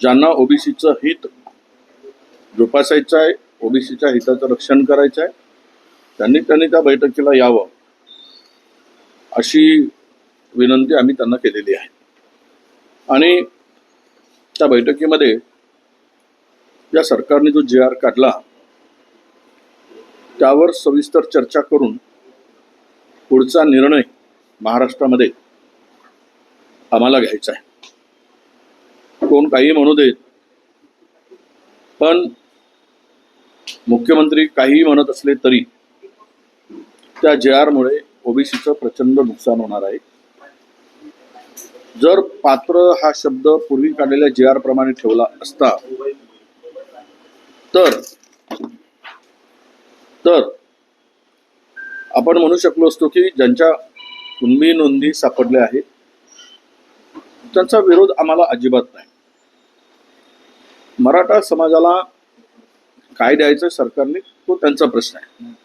ज्यांना ओबीसीचं हित जोपासायचं आहे ओबीसीच्या हिताचं रक्षण करायचं आहे त्यांनी त्यांनी त्या बैठकीला यावं अशी विनंती आम्ही त्यांना केलेली आहे. आणि त्या बैठकीमध्ये या सरकारने जो जे आर काढला त्यावर सविस्तर चर्चा करून पुढचा निर्णय महाराष्ट्रामध्ये आम्हाला घ्यायचा आहे. कोण काही म्हणू देत पण मुख्यमंत्री काहीही म्हणत असले तरी त्या जे आरमुळे ओबीसीचं प्रचंड नुकसान होणार आहे. जर पात्र हा शब्द पूर्वी काढलेल्या जे आर प्रमाणे ठेवला असता तर तर आपण म्हणू शकलो असतो की ज्यांच्या कुणबी नोंदी सापडल्या आहेत त्यांचा विरोध आम्हाला अजिबात नाही. मराठा समाजाला काय द्यायचं सरकारने तो त्यांचा प्रश्न आहे.